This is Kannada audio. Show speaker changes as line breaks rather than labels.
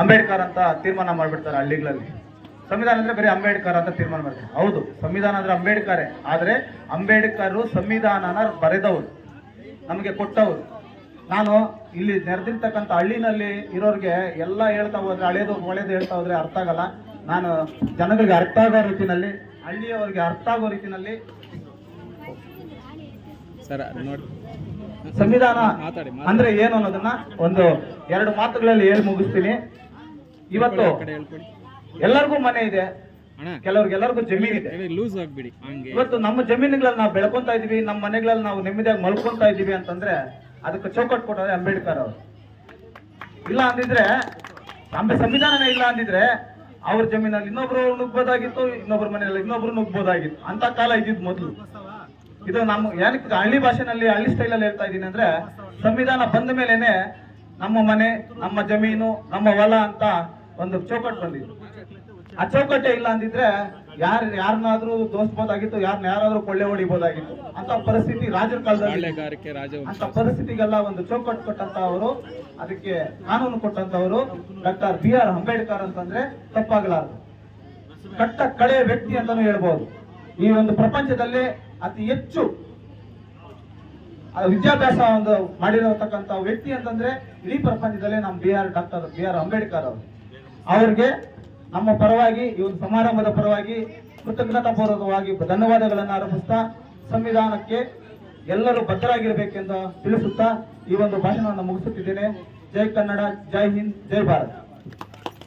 ಅಂಬೇಡ್ಕರ್ ಅಂತ ತೀರ್ಮಾನ ಮಾಡಿಬಿಡ್ತಾರೆ ಹಳ್ಳಿಗಳಲ್ಲಿ. ಸಂವಿಧಾನ ಅಂದರೆ ಬರೀ ಅಂಬೇಡ್ಕರ್ ಅಂತ ತೀರ್ಮಾನ ಮಾಡ್ತಾರೆ. ಹೌದು, ಸಂವಿಧಾನ ಅಂದರೆ ಅಂಬೇಡ್ಕರೇ. ಆದರೆ ಅಂಬೇಡ್ಕರ್ ಸಂವಿಧಾನನ ಬರೆದವರು, ನಮಗೆ ಕೊಟ್ಟವರು. ನಾನು ಇಲ್ಲಿ ನೆರೆದಿರ್ತಕ್ಕಂಥ ಹಳ್ಳಿನಲ್ಲಿ ಇರೋರಿಗೆ ಎಲ್ಲ ಹೇಳ್ತಾ ಹೋದ್ರೆ, ಹಳೇದು ಒಳ್ಳೇದು ಹೇಳ್ತಾ ಹೋದ್ರೆ ಅರ್ಥ ಆಗಲ್ಲ. ನಾನು ಜನಗಳಿಗೆ ಅರ್ಥ ಆಗೋ ರೀತಿನಲ್ಲಿ, ಹಳ್ಳಿಯವರಿಗೆ ಅರ್ಥ ಆಗೋ ರೀತಿನಲ್ಲಿ.
ಸರ್, ನೋಡಿ.
ಸಂವಿಧಾನ ಅಂದ್ರೆ ಏನು ಅನ್ನೋದನ್ನ ಒಂದು ಎರಡು ಮಾತುಗಳಲ್ಲಿ ಹೇಳಿ ಮುಗಿಸ್ತೀನಿ. ಇವತ್ತು ಎಲ್ಲರಿಗೂ ಮನೆ ಇದೆ. ಕೆಲವ್ರಿಗೆಲ್ಲರಿಗೂ ಜಮೀನ್ ಇದೆ.
ಲೂಸ್ ಆಗ್ಬಿಡಿ
ಇವತ್ತು ನಮ್ಮ ಜಮೀನುಗಳಲ್ಲಿ ನಾವು ಬೆಳ್ಕೊಂತಾ ಇದೀವಿ ನಮ್ಮ ಮನೆಗಳಲ್ಲಿ ನಾವು ನೆಮ್ಮದಿಯಾಗಿ ಮಲ್ಕೊಂತಾ ಇದೀವಿ ಅಂತಂದ್ರೆ ಅದಕ್ಕೆ ಚೌಕಟ್ ಕೊಟ್ಟರೆ ಅಂಬೇಡ್ಕರ್ ಅವರು. ಇಲ್ಲ ಅಂದಿದ್ರೆ ನಮ್ಮ ಸಂವಿಧಾನನೇ ಇಲ್ಲ ಅಂದಿದ್ರೆ ಅವ್ರ ಜಮೀನಲ್ಲಿ ಇನ್ನೊಬ್ರು ನುಗ್ಬೋದಾಗಿತ್ತು ಇನ್ನೊಬ್ರ ಮನೆಯಲ್ಲಿ ಇನ್ನೊಬ್ರು ನುಗ್ಬೋದಾಗಿತ್ತು. ಅಂತ ಕಾಲ ಇದ್ದಿದ್ ಮೊದಲು. ಇದು ನಮ್ಮ ಏನಕ್ಕೆ ಹಳ್ಳಿ ಭಾಷೆನಲ್ಲಿ ಹಳ್ಳಿ ಸ್ಟೈಲಲ್ಲಿ ಹೇಳ್ತಾ ಇದ್ದೀನಿ ಅಂದ್ರೆ ಸಂವಿಧಾನ ಬಂದ ಮೇಲೇನೆ ನಮ್ಮ ಮನೆ ನಮ್ಮ ಜಮೀನು ನಮ್ಮ ಹೊಲ ಅಂತ ಒಂದು ಚೌಕಟ್ಟು ಬಂದಿತ್ತು ಆ ಚೌಕಟ್ಟೆ ಇಲ್ಲ ಅಂದಿದ್ರೆ ಯಾರು ಯಾರನ್ನಾದ್ರೂ ದೋಸ್ಬೋದಾಗಿತ್ತು ಯಾರನ್ನ ಯಾರಾದ್ರೂ ಕೊಳ್ಳೆ ಹೊಡಿಬೋದಾಗಿತ್ತು. ಅಂತ ಪರಿಸ್ಥಿತಿ ರಾಜರ ಕಾಲದಲ್ಲಿ ಅಂತ ಪರಿಸ್ಥಿತಿಗೆಲ್ಲ ಒಂದು ಚೌಕಟ್ಟು ಕೊಟ್ಟಂತವರು ಅದಕ್ಕೆ ಕಾನೂನು ಕೊಟ್ಟಂತವರು ಡಾಕ್ಟರ್ ಬಿ ಆರ್ ಅಂಬೇಡ್ಕರ್ ಅಂತಂದ್ರೆ ತಪ್ಪಾಗಲಾರದು. ಕಟ್ಟ ಕಳೆ ವ್ಯಕ್ತಿ ಅಂತಾನು ಹೇಳ್ಬೋದು. ಈ ಒಂದು ಪ್ರಪಂಚದಲ್ಲಿ ಅತಿ ಹೆಚ್ಚು ವಿದ್ಯಾಭ್ಯಾಸ ಒಂದು ಮಾಡಿರತಕ್ಕಂತ ವ್ಯಕ್ತಿ ಅಂತಂದ್ರೆ ಇಡೀ ಪ್ರಪಂಚದಲ್ಲೇ ನಮ್ಮ B R doctor, B R Ambedkar ಅವರು. ಅವ್ರಿಗೆ ನಮ್ಮ ಪರವಾಗಿ, ಈ ಒಂದು ಸಮಾರಂಭದ ಪರವಾಗಿ ಕೃತಜ್ಞತಾಪೂರ್ವಕವಾಗಿ ಧನ್ಯವಾದಗಳನ್ನು ಆರಂಭಿಸ್ತಾ ಸಂವಿಧಾನಕ್ಕೆ ಎಲ್ಲರೂ ಬದ್ಧರಾಗಿರ್ಬೇಕೆಂದು ತಿಳಿಸುತ್ತಾ ಈ ಒಂದು ಭಾಷಣವನ್ನು ಮುಗಿಸುತ್ತಿದ್ದೇನೆ. ಜೈ ಕನ್ನಡ, ಜೈ ಹಿಂದ್, ಜೈ ಭಾರತ್.